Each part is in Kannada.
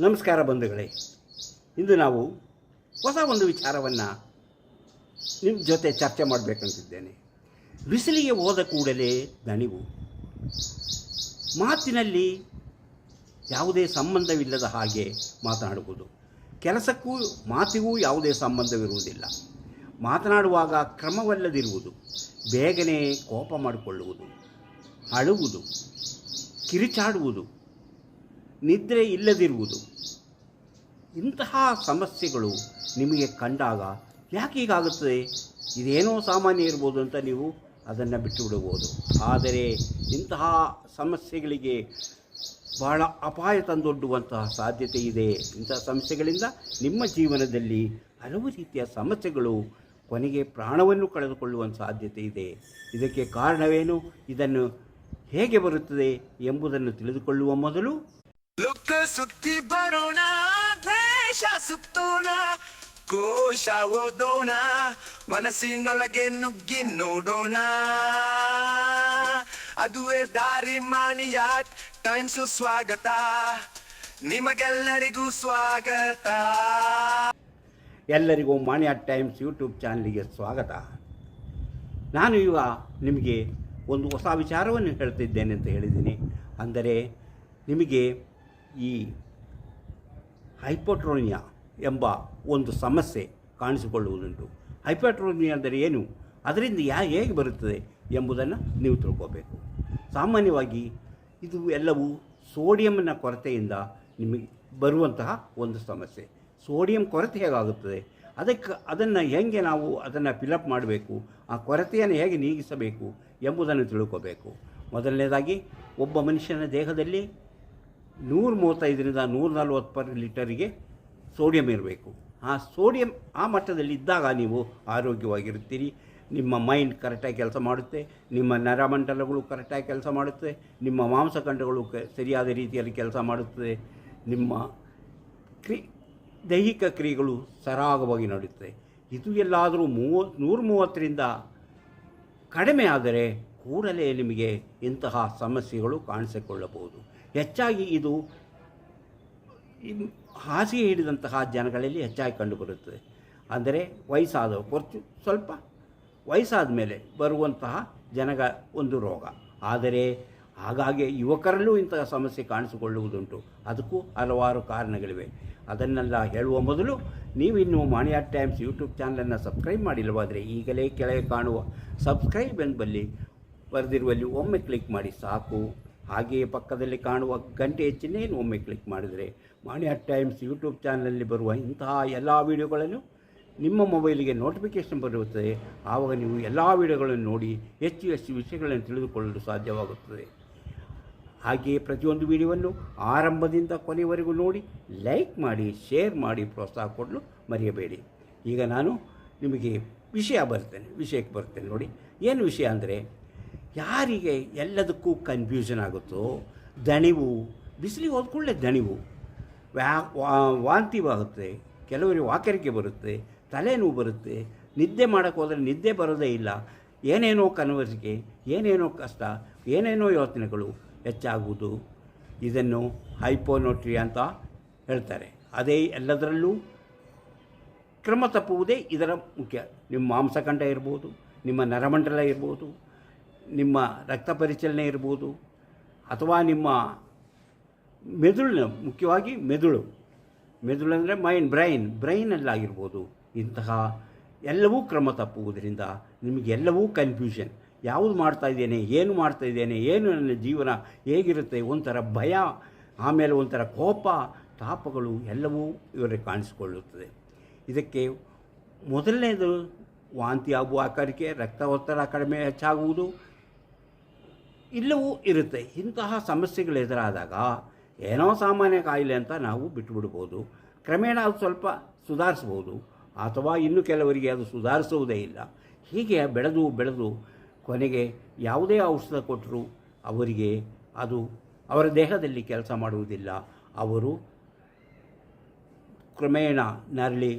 ನಮಸ್ಕಾರ ಬಂಧುಗಳೇ. ಇಂದು ನಾವು ಹೊಸ ಒಂದು ವಿಚಾರವನ್ನು ನಿಮ್ಮ ಜೊತೆ ಚರ್ಚೆ ಮಾಡಬೇಕಂತಿದ್ದೇನೆ. ಬಿಸಿಲಿಗೆ ಹೋದ ಕೂಡಲೇ ದಣಿವು. ಮಾತಿನಲ್ಲಿ ಯಾವುದೇ ಸಂಬಂಧವಿಲ್ಲದ ಹಾಗೆ ಮಾತನಾಡುವುದು. ಕೆಲಸಕ್ಕೂ ಮಾತಿಗೂ ಯಾವುದೇ ಸಂಬಂಧವಿರುವುದಿಲ್ಲ. ಮಾತನಾಡುವಾಗ ಕ್ರಮವಲ್ಲದಿರುವುದು. ಬೇಗನೆ ಕೋಪ ಮಾಡಿಕೊಳ್ಳುವುದು. ಅಳುವುದು. ಕಿರಿಚಾಡುವುದು. ನಿದ್ರೆ ಇಲ್ಲದಿರುವುದು. ಇಂತಹ ಸಮಸ್ಯೆಗಳು ನಿಮಗೆ ಕಂಡಾಗ ಯಾಕೆ ಹೀಗಾಗುತ್ತದೆ? ಇದೇನೋ ಸಾಮಾನ್ಯ ಇರ್ಬೋದು ಅಂತ ನೀವು ಅದನ್ನು ಬಿಟ್ಟು ಬಿಡಬಹುದು ಆದರೆ ಇಂತಹ ಸಮಸ್ಯೆಗಳಿಗೆ ಬಹಳ ಅಪಾಯ ತಂದೊಡ್ಡುವಂತಹ ಸಾಧ್ಯತೆ ಇದೆ. ಇಂತಹ ಸಮಸ್ಯೆಗಳಿಂದ ನಿಮ್ಮ ಜೀವನದಲ್ಲಿ ಹಲವು ರೀತಿಯ ಸಮಸ್ಯೆಗಳು ಕೊನೆಗೆ ಪ್ರಾಣವನ್ನು ಕಳೆದುಕೊಳ್ಳುವ ಸಾಧ್ಯತೆ ಇದೆ. ಇದಕ್ಕೆ ಕಾರಣವೇನು? ಇದನ್ನು ಹೇಗೆ ಬರುತ್ತದೆ ಎಂಬುದನ್ನು ತಿಳಿದುಕೊಳ್ಳುವ ಮೊದಲು ಸುತ್ತಿ ಬರೋಣ, ದ್ವೇಷ ಸುತ್ತೋಣ, ಕೋಶ ಓದೋಣ, ಮನಸ್ಸಿನೊಳಗೆ ನುಗ್ಗಿ ನೋಡೋಣ. ಅದುವೇ ದಾರಿ ಮಾಣಿಯ ಟೈಮ್ಸು ಸ್ವಾಗತ, ನಿಮಗೆಲ್ಲರಿಗೂ ಸ್ವಾಗತ. ಎಲ್ಲರಿಗೂ ಮಾನ್ಯ ಟೈಮ್ಸ್ ಯೂಟ್ಯೂಬ್ ಚಾನಲಿಗೆ ಸ್ವಾಗತ. ನಾನು ಇವ ನಿಮಗೆ ಒಂದು ಹೊಸ ವಿಚಾರವನ್ನು ಹೇಳ್ತಿದ್ದೇನೆ ಅಂತ ಹೇಳಿದ್ದೀನಿ. ಅಂದರೆ ನಿಮಗೆ ಈ ಹೈಪೋಟ್ರೋನಿಯಾ ಎಂಬ ಒಂದು ಸಮಸ್ಯೆ ಕಾಣಿಸಿಕೊಳ್ಳುವುದುಂಟು. ಹೈಪೋಟ್ರೋನಿಯಾ ಅಂದರೆ ಏನು? ಅದರಿಂದ ಯಾ ಹೇಗೆ ಬರುತ್ತದೆ ಎಂಬುದನ್ನು ನೀವು ತಿಳ್ಕೋಬೇಕು. ಸಾಮಾನ್ಯವಾಗಿ ಇದು ಎಲ್ಲವೂ ಸೋಡಿಯಂನ ಕೊರತೆಯಿಂದ ನಿಮಗೆ ಬರುವಂತಹ ಒಂದು ಸಮಸ್ಯೆ. ಸೋಡಿಯಂ ಕೊರತೆ ಹೇಗಾಗುತ್ತದೆ? ಅದಕ್ಕೆ ಅದನ್ನು ಹೇಗೆ ನಾವು ಅದನ್ನು ಫಿಲಪ್ ಮಾಡಬೇಕು? ಆ ಕೊರತೆಯನ್ನು ಹೇಗೆ ನೀಗಿಸಬೇಕು ಎಂಬುದನ್ನು ತಿಳ್ಕೋಬೇಕು. ಮೊದಲನೇದಾಗಿ, ಒಬ್ಬ ಮನುಷ್ಯನ ದೇಹದಲ್ಲಿ ನೂರ ಮೂವತ್ತೈದರಿಂದ ನೂರ ನಲ್ವತ್ತು ಪರ್ ಲೀಟರಿಗೆ ಸೋಡಿಯಂ ಇರಬೇಕು. ಆ ಸೋಡಿಯಂ ಆ ಮಟ್ಟದಲ್ಲಿ ಇದ್ದಾಗ ನೀವು ಆರೋಗ್ಯವಾಗಿರುತ್ತೀರಿ. ನಿಮ್ಮ ಮೈಂಡ್ ಕರೆಕ್ಟಾಗಿ ಕೆಲಸ ಮಾಡುತ್ತೆ. ನಿಮ್ಮ ನರಮಂಡಲಗಳು ಕರೆಕ್ಟಾಗಿ ಕೆಲಸ ಮಾಡುತ್ತೆ. ನಿಮ್ಮ ಮಾಂಸಖಂಡಗಳು ಕ ಸರಿಯಾದ ರೀತಿಯಲ್ಲಿ ಕೆಲಸ ಮಾಡುತ್ತದೆ ನಿಮ್ಮ ಕ್ರಿ ದೈಹಿಕ ಕ್ರಿಯೆಗಳು ಸರಾಗವಾಗಿ ನಡೆಯುತ್ತೆ. ಇದು ಎಲ್ಲಾದರೂ ಮೂವ ನೂರ ಮೂವತ್ತರಿಂದ ಕಡಿಮೆ ಆದರೆ ಕೂಡಲೇ ನಿಮಗೆ ಇಂತಹ ಸಮಸ್ಯೆಗಳು ಕಾಣಿಸಿಕೊಳ್ಳಬಹುದು. ಹೆಚ್ಚಾಗಿ ಇದು ಹಾಸಿಗೆ ಹಿಡಿದಂತಹ ಜನಗಳಲ್ಲಿ ಹೆಚ್ಚಾಗಿ ಕಂಡುಬರುತ್ತದೆ. ಅಂದರೆ ವಯಸ್ಸಾದ ಕೊರ್ಚು ಸ್ವಲ್ಪ ವಯಸ್ಸಾದ ಮೇಲೆ ಬರುವಂತಹ ಜನಗ ಒಂದು ರೋಗ. ಆದರೆ ಹಾಗಾಗಿ ಯುವಕರಲ್ಲೂ ಇಂತಹ ಸಮಸ್ಯೆ ಕಾಣಿಸಿಕೊಳ್ಳುವುದುಂಟು. ಅದಕ್ಕೂ ಹಲವಾರು ಕಾರಣಗಳಿವೆ. ಅದನ್ನೆಲ್ಲ ಹೇಳುವ ಮೊದಲು ನೀವಿನ್ನು ಮಾಣಿಯಾ ಟೈಮ್ಸ್ ಯೂಟ್ಯೂಬ್ ಚಾನಲನ್ನು ಸಬ್ಸ್ಕ್ರೈಬ್ ಮಾಡಿಲ್ಲವಾದರೆ ಈಗಲೇ ಕೆಳಗೆ ಕಾಣುವ ಸಬ್ಸ್ಕ್ರೈಬ್ ಎಂಬಲ್ಲಿ ಬರೆದಿರುವಲ್ಲಿ ಒಮ್ಮೆ ಕ್ಲಿಕ್ ಮಾಡಿ ಸಾಕು. ಹಾಗೆಯೇ ಪಕ್ಕದಲ್ಲಿ ಕಾಣುವ ಗಂಟೆ ಹೆಚ್ಚಿನೇನು ಒಮ್ಮೆ ಕ್ಲಿಕ್ ಮಾಡಿದರೆ ಮಾಣಿಯಾ ಟೈಮ್ಸ್ ಯೂಟ್ಯೂಬ್ ಚಾನಲಲ್ಲಿ ಬರುವ ಇಂತಹ ಎಲ್ಲ ವೀಡಿಯೋಗಳನ್ನು ನಿಮ್ಮ ಮೊಬೈಲಿಗೆ ನೋಟಿಫಿಕೇಷನ್ ಬರುತ್ತದೆ. ಆವಾಗ ನೀವು ಎಲ್ಲ ವೀಡಿಯೋಗಳನ್ನು ನೋಡಿ ಹೆಚ್ಚು ಹೆಚ್ಚು ವಿಷಯಗಳನ್ನು ತಿಳಿದುಕೊಳ್ಳಲು ಸಾಧ್ಯವಾಗುತ್ತದೆ. ಹಾಗೆಯೇ ಪ್ರತಿಯೊಂದು ವಿಡಿಯೋವನ್ನು ಆರಂಭದಿಂದ ಕೊನೆಯವರೆಗೂ ನೋಡಿ, ಲೈಕ್ ಮಾಡಿ, ಶೇರ್ ಮಾಡಿ, ಪ್ರೋತ್ಸಾಹ ಕೊಡಲು ಮರೆಯಬೇಡಿ. ಈಗ ನಾನು ನಿಮಗೆ ವಿಷಯ ಬರ್ತೇನೆ, ವಿಷಯಕ್ಕೆ ಬರ್ತೇನೆ ನೋಡಿ. ಏನು ವಿಷಯ ಅಂದರೆ ಯಾರಿಗೆ ಎಲ್ಲದಕ್ಕೂ ಕನ್ಫ್ಯೂಷನ್ ಆಗುತ್ತೋ, ದಣಿವು, ಬಿಸಿಲಿಗೆ ಹೋದ ಕೂಡಲೇ ದಣಿವು. ವ್ಯಾ ವಾಂತಿ ಆಗುತ್ತೆ ಕೆಲವರಿಗೆ ವಾಕರಿಕೆ ಬರುತ್ತೆ, ತಲೆನೋವು ಬರುತ್ತೆ, ನಿದ್ದೆ ಮಾಡೋಕ್ಕೆ ಹೋದರೆ ನಿದ್ದೆ ಬರೋದೇ ಇಲ್ಲ. ಏನೇನೋ ಕನವರಿಕೆ ಏನೇನೋ ಕಷ್ಟ, ಏನೇನೋ ಯೋಚನೆಗಳು ಹೆಚ್ಚಾಗುವುದು. ಇದನ್ನು ಹೈಪೋನೋಟ್ರಿ ಅಂತ ಹೇಳ್ತಾರೆ. ಅದೇ ಎಲ್ಲದರಲ್ಲೂ ಕ್ರಮ ತಪ್ಪುವುದೇ ಇದರ ಮುಖ್ಯ. ನಿಮ್ಮ ಮಾಂಸಖಂಡ ಇರ್ಬೋದು, ನಿಮ್ಮ ನರಮಂಡಲ ಇರ್ಬೋದು ನಿಮ್ಮ ರಕ್ತ ಪರಿಚಲನೆ ಇರ್ಬೋದು ಅಥವಾ ನಿಮ್ಮ ಮೆದುಳಿನ ಮುಖ್ಯವಾಗಿ ಮೆದುಳು. ಮೆದುಳು ಅಂದರೆ ಮೈಂಡ್ ಬ್ರೈನ್ ಬ್ರೈನಲ್ಲಾಗಿರ್ಬೋದು ಇಂತಹ ಎಲ್ಲವೂ ಕ್ರಮ ತಪ್ಪುವುದರಿಂದ ನಿಮಗೆಲ್ಲವೂ ಕನ್ಫ್ಯೂಷನ್ ಯಾವುದು ಮಾಡ್ತಾ ಇದ್ದೇನೆ, ಏನು ಮಾಡ್ತಾ ಇದ್ದೇನೆ, ಏನು ನನ್ನ ಜೀವನ ಹೇಗಿರುತ್ತೆ ಒಂಥರ ಭಯ, ಆಮೇಲೆ ಒಂಥರ ಕೋಪ, ತಾಪಗಳು ಎಲ್ಲವೂ ಇವರಿಗೆ ಕಾಣಿಸಿಕೊಳ್ಳುತ್ತದೆ. ಇದಕ್ಕೆ ಮೊದಲನೇದು ವಾಂತಿ ಆಗುವ ಆಕಾರಕ್ಕೆ ರಕ್ತ ಒತ್ತಡ ಕಡಿಮೆ ಹೆಚ್ಚಾಗುವುದು ಇಲ್ಲವೂ ಇರುತ್ತೆ. ಇಂತಹ ಸಮಸ್ಯೆಗಳು ಎದುರಾದಾಗ ಏನೋ ಸಾಮಾನ್ಯ ಕಾಯಿಲೆ ಅಂತ ನಾವು ಬಿಟ್ಟುಬಿಡ್ಬೋದು ಕ್ರಮೇಣ ಅದು ಸ್ವಲ್ಪ ಸುಧಾರಿಸ್ಬೋದು. ಅಥವಾ ಇನ್ನು ಕೆಲವರಿಗೆ ಅದು ಸುಧಾರಿಸುವುದೇ ಇಲ್ಲ. ಹೀಗೆ ಬೆಳೆದು ಬೆಳೆದು ಕೊನೆಗೆ ಯಾವುದೇ ಔಷಧ ಕೊಟ್ಟರೂ ಅವರಿಗೆ ಅದು ಅವರ ದೇಹದಲ್ಲಿ ಕೆಲಸ ಮಾಡುವುದಿಲ್ಲ. ಅವರು ಕ್ರಮೇಣ ನರಳಿ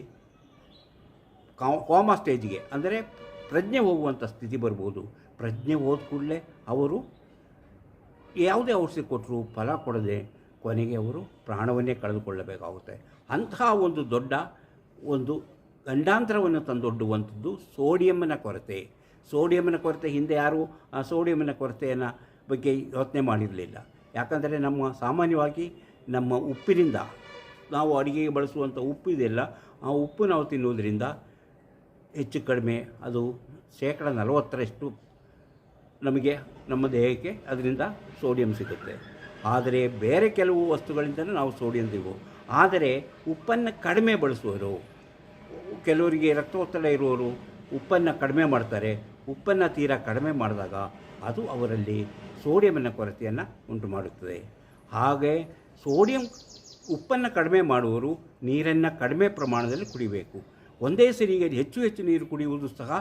ಕಾಮಾ ಸ್ಟೇಜ್ಗೆ, ಅಂದರೆ ಪ್ರಜ್ಞೆ ಹೋಗುವಂಥ ಸ್ಥಿತಿ ಬರ್ಬೋದು. ಪ್ರಜ್ಞೆ ಹೋದ ಕೂಡಲೇ ಅವರು ಯಾವುದೇ ಔಷಧಿ ಕೊಟ್ಟರು ಫಲ ಕೊಡದೆ ಕೊನೆಗೆ ಅವರು ಪ್ರಾಣವನ್ನೇ ಕಳೆದುಕೊಳ್ಳಬೇಕಾಗುತ್ತೆ. ಅಂತಹ ಒಂದು ದೊಡ್ಡ ಒಂದು ಗಂಡಾಂತರವನ್ನು ತಂದೊಡ್ಡುವಂಥದ್ದು ಸೋಡಿಯಂನ ಕೊರತೆ. ಸೋಡಿಯಂನ ಕೊರತೆ ಹಿಂದೆ ಯಾರು ಆ ಸೋಡಿಯಂನ ಕೊರತೆಯನ್ನು ಬಗ್ಗೆ ಯೋಚನೆ ಮಾಡಿರಲಿಲ್ಲ. ಯಾಕಂದರೆ ನಮ್ಮ ಸಾಮಾನ್ಯವಾಗಿ ನಮ್ಮ ಉಪ್ಪಿನಿಂದ ನಾವು ಅಡುಗೆಗೆ ಬಳಸುವಂಥ ಉಪ್ಪು ಇದೆಯಲ್ಲ, ಆ ಉಪ್ಪು ನಾವು ತಿನ್ನುವುದರಿಂದ ಹೆಚ್ಚು ಕಡಿಮೆ ಅದು ಶೇಕಡ ನಲವತ್ತರಷ್ಟು ನಮಗೆ ನಮ್ಮ ದೇಹಕ್ಕೆ ಅದರಿಂದ ಸೋಡಿಯಂ ಸಿಗುತ್ತೆ. ಆದರೆ ಬೇರೆ ಕೆಲವು ವಸ್ತುಗಳಿಂದ ನಾವು ಸೋಡಿಯಂ ಸಿಗೋ ಆದರೆ ಉಪ್ಪನ್ನು ಕಡಿಮೆ ಬಳಸುವರು ಕೆಲವರಿಗೆ ರಕ್ತ ಒತ್ತಡ ಇರುವವರು ಉಪ್ಪನ್ನು ಕಡಿಮೆ ಮಾಡ್ತಾರೆ. ಉಪ್ಪನ್ನು ತೀರ ಕಡಿಮೆ ಮಾಡಿದಾಗ ಅದು ಅವರಲ್ಲಿ ಸೋಡಿಯಂನ ಕೊರತೆಯನ್ನು ಉಂಟು ಮಾಡುತ್ತದೆ ಹಾಗೆ ಸೋಡಿಯಂ ಉಪ್ಪನ್ನು ಕಡಿಮೆ ಮಾಡುವವರು ನೀರನ್ನು ಕಡಿಮೆ ಪ್ರಮಾಣದಲ್ಲಿ ಕುಡಿಬೇಕು. ಒಂದೇ ಸರಿಗೆ ಹೆಚ್ಚು ಹೆಚ್ಚು ನೀರು ಕುಡಿಯುವುದು ಸಹ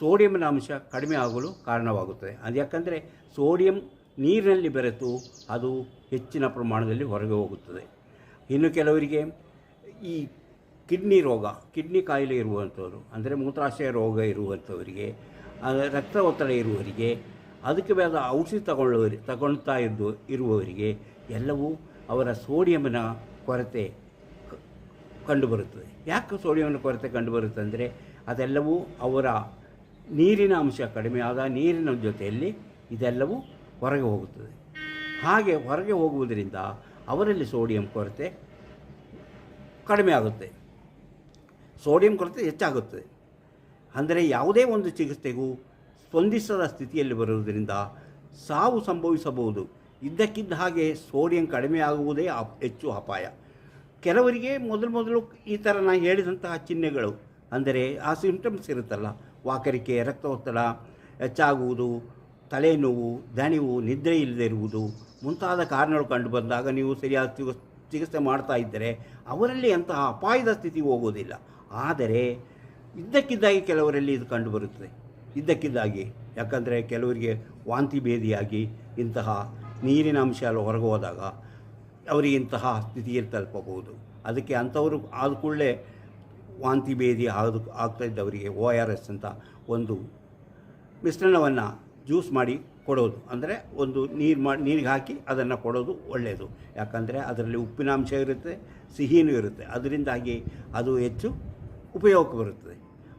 ಸೋಡಿಯಂನ ಅಂಶ ಕಡಿಮೆ ಆಗಲು ಕಾರಣವಾಗುತ್ತದೆ. ಅದು ಯಾಕಂದರೆ ಸೋಡಿಯಂ ನೀರಿನಲ್ಲಿ ಬೆರೆತು ಅದು ಹೆಚ್ಚಿನ ಪ್ರಮಾಣದಲ್ಲಿ ಹೊರಗೆ ಹೋಗುತ್ತದೆ. ಇನ್ನು ಕೆಲವರಿಗೆ ಈ ಕಿಡ್ನಿ ರೋಗ, ಕಿಡ್ನಿ ಕಾಯಿಲೆ ಇರುವಂಥವರು, ಅಂದರೆ ಮೂತ್ರಾಶಯ ರೋಗ ಇರುವಂಥವರಿಗೆ ರಕ್ತ ಒತ್ತಡ ಇರುವವರಿಗೆ, ಅದಕ್ಕೆ ಬೇಕಾದ ಔಷಧಿ ತಗೊಳ್ಳುವ ತಗೊಳ್ತಾ ಇದ್ದು ಇರುವವರಿಗೆ ಎಲ್ಲವೂ ಅವರ ಸೋಡಿಯಂನ ಕೊರತೆ ಕಂಡುಬರುತ್ತದೆ. ಯಾಕೆ ಸೋಡಿಯಂನ ಕೊರತೆ ಕಂಡುಬರುತ್ತೆ ಅಂದರೆ ಅದೆಲ್ಲವೂ ಅವರ ನೀರಿನ ಅಂಶ ಕಡಿಮೆ ಆದ ನೀರಿನ ಜೊತೆಯಲ್ಲಿ ಇದೆಲ್ಲವೂ ಹೊರಗೆ ಹೋಗುತ್ತದೆ. ಹಾಗೆ ಹೊರಗೆ ಹೋಗುವುದರಿಂದ ಅವರಲ್ಲಿ ಸೋಡಿಯಂ ಕೊರತೆ ಕಡಿಮೆ ಆಗುತ್ತೆ. ಸೋಡಿಯಂ ಕೊರತೆ ಹೆಚ್ಚಾಗುತ್ತದೆ. ಅಂದರೆ ಯಾವುದೇ ಒಂದು ಚಿಕಿತ್ಸೆಗೂ ಸ್ಪಂದಿಸದ ಸ್ಥಿತಿಯಲ್ಲಿ ಬರುವುದರಿಂದ ಸಾವು ಸಂಭವಿಸಬಹುದು. ಇದ್ದಕ್ಕಿದ್ದ ಹಾಗೆ ಸೋಡಿಯಂ ಕಡಿಮೆ ಆಗುವುದೇ ಹೆಚ್ಚು ಅಪಾಯ. ಕೆಲವರಿಗೆ ಮೊದಲು ಮೊದಲು ಈ ಥರ ನಾನು ಹೇಳಿದಂತಹ ಚಿಹ್ನೆಗಳು, ಅಂದರೆ ಆ ಸಿಂಪ್ಟಮ್ಸ್ ಇರುತ್ತಲ್ಲ ವಾಕರಿಕೆ ರಕ್ತ ಒತ್ತಡ ಹೆಚ್ಚಾಗುವುದು, ತಲೆನೋವು, ದಣಿವು, ನಿದ್ರೆ ಇಲ್ಲದೆ ಇರುವುದು ಮುಂತಾದ ಕಾರಣಗಳು ಕಂಡು ಬಂದಾಗ ನೀವು ಸರಿಯಾದ ಚಿಕಿತ್ಸೆ ಮಾಡ್ತಾ ಇದ್ದರೆ ಅವರಲ್ಲಿ ಅಂತಹ ಅಪಾಯದ ಸ್ಥಿತಿ ಹೋಗುವುದಿಲ್ಲ. ಆದರೆ ಇದ್ದಕ್ಕಿದ್ದಾಗಿ ಕೆಲವರಲ್ಲಿ ಇದು ಕಂಡುಬರುತ್ತದೆ ಇದ್ದಕ್ಕಿದ್ದಾಗಿ, ಯಾಕಂದರೆ ಕೆಲವರಿಗೆ ವಾಂತಿ ಭೇದಿಯಾಗಿ ಇಂತಹ ನೀರಿನ ಅಂಶ ಎಲ್ಲ ಹೊರಗೆ ಹೋದಾಗ ಅವರಿಗೆ ಇಂತಹ ಸ್ಥಿತಿಗೆ ತಲುಪಬಹುದು. ಅದಕ್ಕೆ ಅಂಥವರು ಆದ ಕೂಡಲೇ ವಾಂತಿ ಭೇದಿ ಆಗೋದು ಆಗ್ತಾ ಇದ್ದವರಿಗೆ ಓ ಆರ್ ಎಸ್ ಅಂತ ಒಂದು ಮಿಶ್ರಣವನ್ನು ಜ್ಯೂಸ್ ಮಾಡಿ ಕೊಡೋದು. ಅಂದರೆ ಒಂದು ನೀರು ಮಾಡಿ ನೀರಿಗೆ ಹಾಕಿ ಅದನ್ನು ಕೊಡೋದು ಒಳ್ಳೆಯದು ಯಾಕಂದರೆ ಅದರಲ್ಲಿ ಉಪ್ಪಿನಾಂಶ ಇರುತ್ತೆ, ಸಿಹಿನೂ ಇರುತ್ತೆ. ಅದರಿಂದಾಗಿ ಅದು ಹೆಚ್ಚು ಉಪಯೋಗಕ್ಕೆ ಬರುತ್ತದೆ.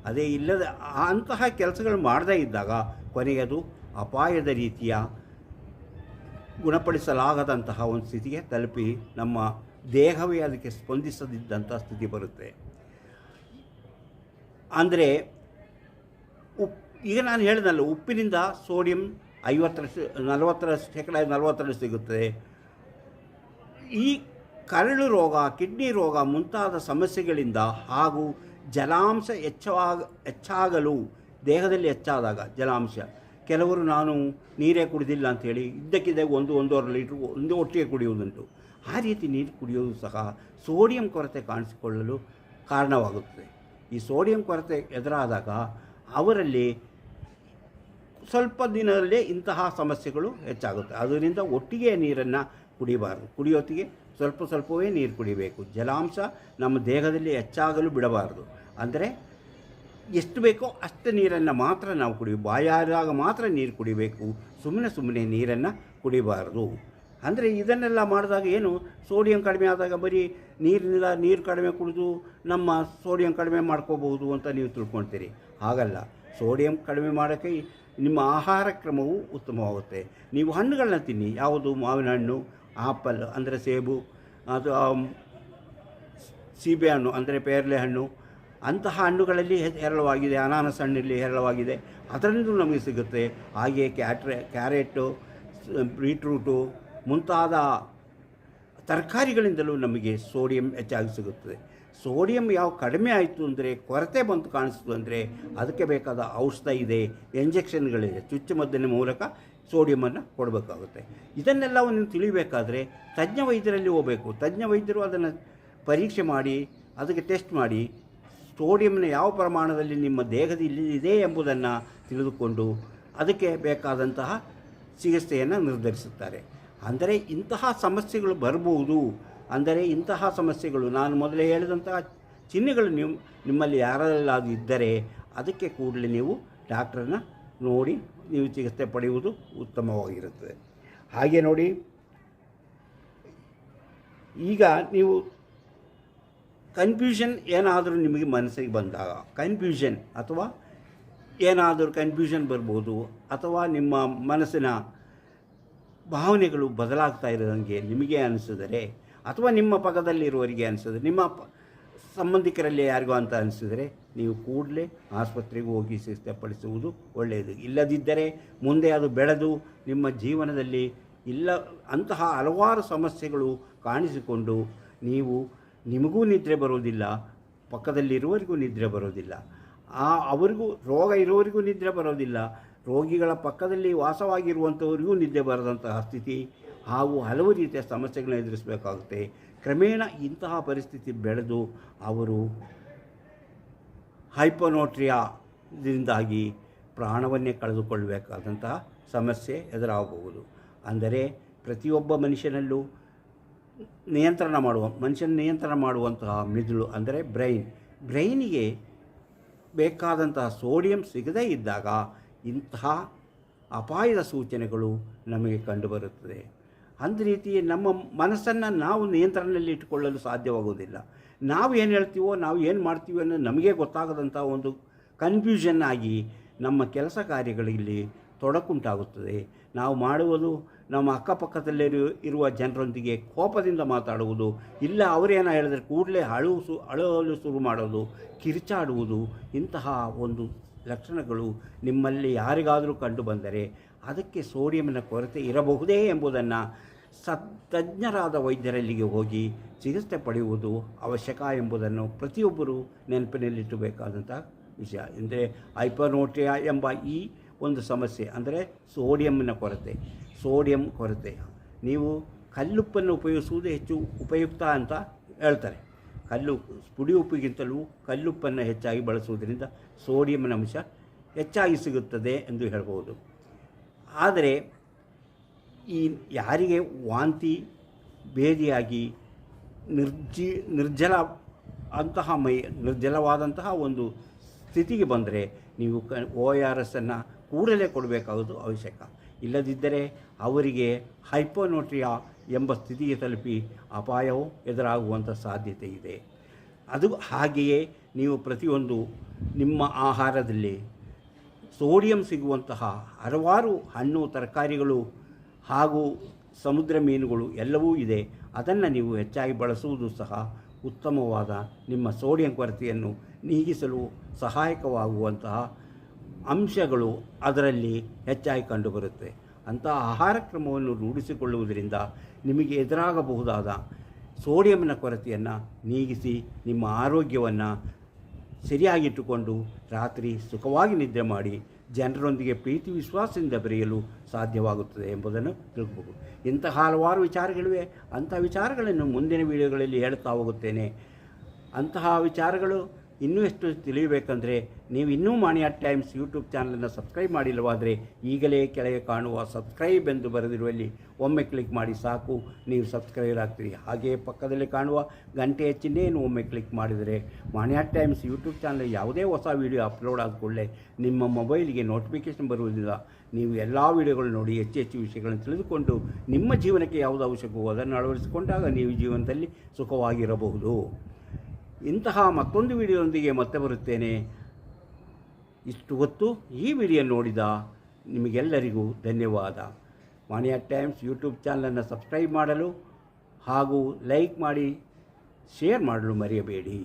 ಅದೇ ಇಲ್ಲದ ಅಂತಹ ಕೆಲಸಗಳು ಮಾಡದೇ ಇದ್ದಾಗ ಕೊನೆಗೆ ಅದು ಅಪಾಯದ ರೀತಿಯ ಗುಣಪಡಿಸಲಾಗದಂತಹ ಒಂದು ಸ್ಥಿತಿಗೆ ತಲುಪಿ ನಮ್ಮ ದೇಹವೇ ಅದಕ್ಕೆ ಸ್ಪಂದಿಸದಿದ್ದಂಥ ಸ್ಥಿತಿ ಬರುತ್ತೆ. ಅಂದರೆ ಉಪ್, ಈಗ ನಾನು ಹೇಳಿದಲ್ಲ ಉಪ್ಪಿನಿಂದ ಸೋಡಿಯಂ ಐವತ್ತರಷ್ಟು, ನಲವತ್ತರಷ್ಟು, ಶೇಕಡ ನಲವತ್ತರಷ್ಟು ಸಿಗುತ್ತದೆ ಈ ಕರಳು ರೋಗ, ಕಿಡ್ನಿ ರೋಗ ಮುಂತಾದ ಸಮಸ್ಯೆಗಳಿಂದ ಹಾಗೂ ಜಲಾಂಶ ಹೆಚ್ಚಾಗ ಹೆಚ್ಚಾಗಲು, ದೇಹದಲ್ಲಿ ಹೆಚ್ಚಾದಾಗ, ಜಲಾಂಶ. ಕೆಲವರು ನಾನು ನೀರೇ ಕುಡಿದಿಲ್ಲ ಅಂಥೇಳಿ ಇದ್ದಕ್ಕಿದ್ದಾಗ ಒಂದು, ಒಂದೂವರೆ ಲೀಟ್ರ್ ಒಂದು ಒಟ್ಟಿಗೆ ಕುಡಿಯುವುದುಂಟು. ಆ ರೀತಿ ನೀರು ಕುಡಿಯೋದು ಸಹ ಸೋಡಿಯಂ ಕೊರತೆ ಕಾಣಿಸಿಕೊಳ್ಳಲು ಕಾರಣವಾಗುತ್ತದೆ. ಈ ಸೋಡಿಯಂ ಕೊರತೆ ಎದುರಾದಾಗ ಅವರಲ್ಲಿ ಸ್ವಲ್ಪ ದಿನದಲ್ಲೇ ಇಂತಹ ಸಮಸ್ಯೆಗಳು ಹೆಚ್ಚಾಗುತ್ತೆ. ಅದರಿಂದ ಒಟ್ಟಿಗೆ ನೀರನ್ನು ಕುಡಿಬಾರದು. ಕುಡಿಯೋತ್ತಿಗೆ ಸ್ವಲ್ಪ ಸ್ವಲ್ಪವೇ ನೀರು ಕುಡಿಬೇಕು. ಜಲಾಂಶ ನಮ್ಮ ದೇಹದಲ್ಲಿ ಹೆಚ್ಚಾಗಲು ಬಿಡಬಾರದು. ಅಂದರೆ ಎಷ್ಟು ಬೇಕೋ ಅಷ್ಟು ನೀರನ್ನು ಮಾತ್ರ ನಾವು ಕುಡಿ, ಬಾಯಾದಾಗ ಮಾತ್ರ ನೀರು ಕುಡಿಬೇಕು. ಸುಮ್ಮನೆ ಸುಮ್ಮನೆ ನೀರನ್ನು ಕುಡಿಬಾರದು. ಅಂದರೆ ಇದನ್ನೆಲ್ಲ ಮಾಡಿದಾಗ ಏನು? ಸೋಡಿಯಂ ಕಡಿಮೆ ಆದಾಗ ಬರೀ ನೀರಿನಿಂದ ನೀರು ಕಡಿಮೆ ಕುಡಿದು ನಮ್ಮ ಸೋಡಿಯಂ ಕಡಿಮೆ ಮಾಡ್ಕೋಬಹುದು ಅಂತ ನೀವು ತಿಳ್ಕೊಳ್ತೀರಿ ಹಾಗಲ್ಲ, ಸೋಡಿಯಂ ಕಡಿಮೆ ಮಾಡೋಕ್ಕೆ ನಿಮ್ಮ ಆಹಾರ ಕ್ರಮವು ಉತ್ತಮವಾಗುತ್ತೆ. ನೀವು ಹಣ್ಣುಗಳನ್ನ ತಿನ್ನಿ, ಯಾವುದು ಮಾವಿನ ಹಣ್ಣು, ಆಪಲ್ ಅಂದರೆ ಸೇಬು, ಅದು ಸೀಬೆ ಹಣ್ಣು ಅಂದರೆ ಪೇರಲೆ ಹಣ್ಣು, ಅಂತಹ ಹಣ್ಣುಗಳಲ್ಲಿ ಹೆರಳವಾಗಿದೆ, ಅನಾನಸ್ ಹಣ್ಣಲ್ಲಿ ಹೇರಳವಾಗಿದೆ, ಅದರಿಂದಲೂ ನಮಗೆ ಸಿಗುತ್ತೆ. ಹಾಗೆಯೇ ಕ್ಯಾಟ್ರೆ, ಕ್ಯಾರೆಟು ಬೀಟ್ರೂಟು, ಮುಂತಾದ ತರಕಾರಿಗಳಿಂದಲೂ ನಮಗೆ ಸೋಡಿಯಂ ಹೆಚ್ಚಾಗಿ ಸಿಗುತ್ತದೆ. ಸೋಡಿಯಂ ಯಾವ ಕಡಿಮೆ ಆಯಿತು ಅಂದರೆ, ಕೊರತೆ ಬಂತು ಕಾಣಿಸ್ತು ಅಂದರೆ, ಅದಕ್ಕೆ ಬೇಕಾದ ಔಷಧ ಇದೆ, ಇಂಜೆಕ್ಷನ್ಗಳಿದೆ. ಚುಚ್ಚುಮದ್ದಿನ ಮೂಲಕ ಸೋಡಿಯಮನ್ನು ಕೊಡಬೇಕಾಗುತ್ತೆ. ಇದನ್ನೆಲ್ಲವನ್ನು ತಿಳಿಬೇಕಾದ್ರೆ, ತಜ್ಞ ವೈದ್ಯರಲ್ಲಿ ಹೋಗಬೇಕು. ತಜ್ಞ ವೈದ್ಯರು ಅದನ್ನು ಪರೀಕ್ಷೆ ಮಾಡಿ, ಅದಕ್ಕೆ ಟೆಸ್ಟ್ ಮಾಡಿ, ಸೋಡಿಯಂನ ಯಾವ ಪ್ರಮಾಣದಲ್ಲಿ ನಿಮ್ಮ ದೇಹದಲ್ಲಿ ಇದೆ ಎಂಬುದನ್ನು ತಿಳಿದುಕೊಂಡು, ಅದಕ್ಕೆ ಬೇಕಾದಂತಹ ಚಿಕಿತ್ಸೆಯನ್ನು ನಿರ್ಧರಿಸುತ್ತಾರೆ. ಅಂದರೆ ಇಂತಹ ಸಮಸ್ಯೆಗಳು ಬರಬಹುದು. ಅಂದರೆ ಇಂತಹ ಸಮಸ್ಯೆಗಳು, ನಾನು ಮೊದಲೇ ಹೇಳಿದಂತಹ ಚಿಹ್ನೆಗಳು ನಿಮ್ಮ ನಿಮ್ಮಲ್ಲಿ ಯಾರಲ್ಲಾದರೂ ಇದ್ದರೆ ಅದಕ್ಕೆ ಕೂಡಲೇ ನೀವು ಡಾಕ್ಟ್ರನ್ನ ನೋಡಿ, ನೀವು ಚಿಕಿತ್ಸೆ ಪಡೆಯುವುದು ಉತ್ತಮವಾಗಿರುತ್ತದೆ. ಹಾಗೆ ನೋಡಿ, ಈಗ ನೀವು ಕನ್ಫ್ಯೂಷನ್ ಏನಾದರೂ ನಿಮಗೆ ಮನಸ್ಸಿಗೆ ಬಂದಾಗ ಕನ್ಫ್ಯೂಷನ್ ಅಥವಾ ಏನಾದರೂ ಕನ್ಫ್ಯೂಷನ್ ಬರ್ಬೋದು, ಅಥವಾ ನಿಮ್ಮ ಮನಸ್ಸಿನ ಭಾವನೆಗಳು ಬದಲಾಗ್ತಾ ಇರೋದಂಗೆ ನಿಮಗೆ ಅನಿಸಿದರೆ, ಅಥವಾ ನಿಮ್ಮ ಪಕ್ಕದಲ್ಲಿರುವವರಿಗೆ ಅನಿಸಿದ್ರೆ, ನಿಮ್ಮ ಸಂಬಂಧಿಕರಲ್ಲಿ ಯಾರಿಗೋ ಅಂತ ಅನಿಸಿದರೆ, ನೀವು ಕೂಡಲೇ ಆಸ್ಪತ್ರೆಗೆ ಹೋಗಿ ಸಿದ್ಧಪಡಿಸುವುದು ಒಳ್ಳೆಯದು. ಇಲ್ಲದಿದ್ದರೆ ಮುಂದೆ ಅದು ಬೆಳೆದು ನಿಮ್ಮ ಜೀವನದಲ್ಲಿ ಇಲ್ಲ, ಅಂತಹ ಹಲವಾರು ಸಮಸ್ಯೆಗಳು ಕಾಣಿಸಿಕೊಂಡು ನೀವು ನಿಮಗೂ ನಿದ್ರೆ ಬರೋದಿಲ್ಲ, ಪಕ್ಕದಲ್ಲಿರುವವರಿಗೂ ನಿದ್ರೆ ಬರೋದಿಲ್ಲ. ಆ, ಅವರಿಗೂ, ರೋಗ ಇರೋರಿಗೂ ನಿದ್ರೆ ಬರೋದಿಲ್ಲ. ರೋಗಿಗಳ ಪಕ್ಕದಲ್ಲಿ ವಾಸವಾಗಿರುವಂಥವರಿಗೂ ನಿದ್ದೆ ಬರದಂತಹ ಸ್ಥಿತಿ ಹಾಗೂ ಹಲವು ರೀತಿಯ ಸಮಸ್ಯೆಗಳನ್ನ ಎದುರಿಸಬೇಕಾಗುತ್ತೆ. ಕ್ರಮೇಣ ಇಂತಹ ಪರಿಸ್ಥಿತಿ ಬೆಳೆದು ಅವರು ಹೈಪೊನೋಟ್ರಿಯಾದಿಂದಾಗಿ ಪ್ರಾಣವನ್ನೇ ಕಳೆದುಕೊಳ್ಳಬೇಕಾದಂತಹ ಸಮಸ್ಯೆ ಎದುರಾಗಬಹುದು. ಅಂದರೆ ಪ್ರತಿಯೊಬ್ಬ ಮನುಷ್ಯನಲ್ಲೂ ನಿಯಂತ್ರಣ ಮಾಡುವ, ಮನುಷ್ಯನ ನಿಯಂತ್ರಣ ಮಾಡುವಂತಹ ಮಿದುಳು ಅಂದರೆ ಬ್ರೈನ್. ಬ್ರೈನಿಗೆ ಬೇಕಾದಂತಹ ಸೋಡಿಯಂ ಸಿಗದೇ ಇದ್ದಾಗ ಇಂತಹ ಅಪಾಯದ ಸೂಚನೆಗಳು ನಮಗೆ ಕಂಡುಬರುತ್ತದೆ. ಅಂದ ರೀತಿ ನಮ್ಮ ಮನಸ್ಸನ್ನು ನಾವು ನಿಯಂತ್ರಣದಲ್ಲಿ ಇಟ್ಟುಕೊಳ್ಳಲು ಸಾಧ್ಯವಾಗುವುದಿಲ್ಲ. ನಾವು ಏನು ಹೇಳ್ತೀವೋ, ನಾವು ಏನು ಮಾಡ್ತೀವೋ ಅನ್ನೋದು ನಮಗೆ ಗೊತ್ತಾಗದಂಥ ಒಂದು ಕನ್ಫ್ಯೂಷನ್ ಆಗಿ ನಮ್ಮ ಕೆಲಸ ಕಾರ್ಯಗಳಲ್ಲಿ ತೊಡಕುಂಟಾಗುತ್ತದೆ. ನಾವು ಮಾಡುವುದು ನಮ್ಮ ಅಕ್ಕಪಕ್ಕದಲ್ಲಿ ಇರುವ ಜನರೊಂದಿಗೆ ಕೋಪದಿಂದ ಮಾತಾಡುವುದು, ಇಲ್ಲ ಅವರೇನೋ ಹೇಳಿದ್ರೆ ಕೂಡಲೇ ಅಳು ಸು, ಅಳಲು ಶುರು ಮಾಡೋದು, ಕಿರಿಚಾಡುವುದು ಇಂತಹ ಒಂದು ಲಕ್ಷಣಗಳು ನಿಮ್ಮಲ್ಲಿ ಯಾರಿಗಾದರೂ ಕಂಡು ಬಂದರೆ ಅದಕ್ಕೆ ಸೋಡಿಯಂನ ಕೊರತೆ ಇರಬಹುದೇ ಎಂಬುದನ್ನು ಸತ್ತಜ್ಞರಾದ ತಜ್ಞರಾದ ವೈದ್ಯರಲ್ಲಿಗೆ ಹೋಗಿ ಚಿಕಿತ್ಸೆ ಪಡೆಯುವುದು ಅವಶ್ಯಕ ಎಂಬುದನ್ನು ಪ್ರತಿಯೊಬ್ಬರೂ ನೆನಪಿನಲ್ಲಿಟ್ಟಬೇಕಾದಂಥ ವಿಷಯ. ಅಂದರೆ ಹೈಪರ್ನೋಟ್ರಿಯಾ ಎಂಬ ಈ ಒಂದು ಸಮಸ್ಯೆ, ಅಂದರೆ ಸೋಡಿಯಂನ ಕೊರತೆ, ಸೋಡಿಯಂ ಕೊರತೆ. ನೀವು ಕಲ್ಲುಪ್ಪನ್ನು ಉಪಯೋಗಿಸುವುದು ಹೆಚ್ಚು ಉಪಯುಕ್ತ ಅಂತ ಹೇಳ್ತಾರೆ. ಕಲ್ಲು ಪುಡಿ ಉಪ್ಪಿಗಿಂತಲೂ ಕಲ್ಲುಪ್ಪನ್ನು ಹೆಚ್ಚಾಗಿ ಬಳಸುವುದರಿಂದ ಸೋಡಿಯಂನ ಅಂಶ ಹೆಚ್ಚಾಗಿ ಸಿಗುತ್ತದೆ ಎಂದು ಹೇಳಬಹುದು ಆದರೆ ಈ ಯಾರಿಗೆ ವಾಂತಿ ಭೇದಿಯಾಗಿ ನಿರ್ಜಿ, ನಿರ್ಜಲ ಅಂತಹ ಮೈ, ನಿರ್ಜಲವಾದಂತಹ ಒಂದು ಸ್ಥಿತಿಗೆ ಬಂದರೆ ನೀವು ಕ, ಓ ಆರ್ ಎಸ್ಸನ್ನು ಕೂಡಲೇ ಕೊಡಬೇಕಾಗೋದು ಅವಶ್ಯಕ. ಇಲ್ಲದಿದ್ದರೆ ಅವರಿಗೆ ಹೈಪೋನೋಟ್ರಿಯಾ ಎಂಬ ಸ್ಥಿತಿಗೆ ತಲುಪಿ ಅಪಾಯವು ಎದುರಾಗುವಂಥ ಸಾಧ್ಯತೆ ಇದೆ. ಅದು ಹಾಗೆಯೇ ನೀವು ಪ್ರತಿಯೊಂದು ನಿಮ್ಮ ಆಹಾರದಲ್ಲಿ ಸೋಡಿಯಂ ಸಿಗುವಂತಹ ಹಲವಾರು ಹಣ್ಣು, ತರಕಾರಿಗಳು ಹಾಗೂ ಸಮುದ್ರ ಮೀನುಗಳು ಎಲ್ಲವೂ ಇದೆ. ಅದನ್ನು ನೀವು ಹೆಚ್ಚಾಗಿ ಬಳಸುವುದು ಸಹ ಉತ್ತಮವಾದ ನಿಮ್ಮ ಸೋಡಿಯಂ ಕೊರತೆಯನ್ನು ನೀಗಿಸಲು ಸಹಾಯಕವಾಗುವಂತಹ ಅಂಶಗಳು ಅದರಲ್ಲಿ ಹೆಚ್ಚಾಗಿ ಕಂಡುಬರುತ್ತೆ. ಅಂತಹ ಆಹಾರ ಕ್ರಮವನ್ನು ರೂಢಿಸಿಕೊಳ್ಳುವುದರಿಂದ ನಿಮಗೆ ಎದುರಾಗಬಹುದಾದ ಸೋಡಿಯಂನ ಕೊರತೆಯನ್ನು ನೀಗಿಸಿ ನಿಮ್ಮ ಆರೋಗ್ಯವನ್ನು ಸರಿಯಾಗಿಟ್ಟುಕೊಂಡು ರಾತ್ರಿ ಸುಖವಾಗಿ ನಿದ್ರೆ ಮಾಡಿ ಜನರೊಂದಿಗೆ ಪ್ರೀತಿ ವಿಶ್ವಾಸದಿಂದ ಬೆರೆಯಲು ಸಾಧ್ಯವಾಗುತ್ತದೆ ಎಂಬುದನ್ನು ತಿಳ್ಕೋಬಹುದು ಇಂತಹ ಹಲವಾರು ವಿಚಾರಗಳಿವೆ. ಅಂತಹ ವಿಚಾರಗಳನ್ನು ಮುಂದಿನ ವಿಡಿಯೋಗಳಲ್ಲಿ ಹೇಳ್ತಾ ಹೋಗುತ್ತೇನೆ. ಅಂತಹ ವಿಚಾರಗಳು ಇನ್ನೂ ಎಷ್ಟು ತಿಳಿಯಬೇಕಂದ್ರೆ ನೀವು ಇನ್ನೂ ಮಾಣಿಯ ಟೈಮ್ಸ್ ಯೂಟ್ಯೂಬ್ ಚಾನಲನ್ನು ಸಬ್ಸ್ಕ್ರೈಬ್ ಮಾಡಿಲ್ಲವಾದರೆ ಈಗಲೇ ಕೆಳಗೆ ಕಾಣುವ ಸಬ್ಸ್ಕ್ರೈಬ್ ಎಂದು ಬರೆದಿರುವಲ್ಲಿ ಒಮ್ಮೆ ಕ್ಲಿಕ್ ಮಾಡಿ ಸಾಕು. ನೀವು ಸಬ್ಸ್ಕ್ರೈಬರ್ ಆಗ್ತೀರಿ. ಹಾಗೆಯೇ ಪಕ್ಕದಲ್ಲಿ ಕಾಣುವ ಗಂಟೆ ಚಿಹ್ನೆಯನ್ನು ಒಮ್ಮೆ ಕ್ಲಿಕ್ ಮಾಡಿದರೆ ಮಾಣಿಯ ಟೈಮ್ಸ್ ಯೂಟ್ಯೂಬ್ ಚಾನಲ್ ಯಾವುದೇ ಹೊಸ ವೀಡಿಯೋ ಅಪ್ಲೋಡ್ ಆದ ಕೂಡಲೇ ನಿಮ್ಮ ಮೊಬೈಲಿಗೆ ನೋಟಿಫಿಕೇಷನ್ ಬರುವುದಿಲ್ಲ. ನೀವು ಎಲ್ಲ ವೀಡಿಯೋಗಳನ್ನು ನೋಡಿ ಹೆಚ್ಚು ಹೆಚ್ಚು ವಿಷಯಗಳನ್ನು ತಿಳಿದುಕೊಂಡು ನಿಮ್ಮ ಜೀವನಕ್ಕೆ ಯಾವುದು ಅವಶ್ಯಕವೋ ಅದನ್ನು ಅಳವಡಿಸಿಕೊಂಡಾಗ ನೀವು ಜೀವನದಲ್ಲಿ ಸುಖವಾಗಿರಬಹುದು. ಇಂತಹ ಮತ್ತೊಂದು ವಿಡಿಯೋದೊಂದಿಗೆ ಮತ್ತೆ ಬರುತ್ತೇನೆ. ಇಷ್ಟು ಹೊತ್ತು ಈ ವಿಡಿಯೋ ನೋಡಿದ ನಿಮಗೆಲ್ಲರಿಗೂ ಧನ್ಯವಾದ. ಮಾಣಿಯಾ ಟೈಮ್ಸ್ ಯೂಟ್ಯೂಬ್ ಚಾನಲನ್ನು ಸಬ್ಸ್ಕ್ರೈಬ್ ಮಾಡಲು ಹಾಗೂ ಲೈಕ್ ಮಾಡಿ, ಶೇರ್ ಮಾಡಲು ಮರೆಯಬೇಡಿ.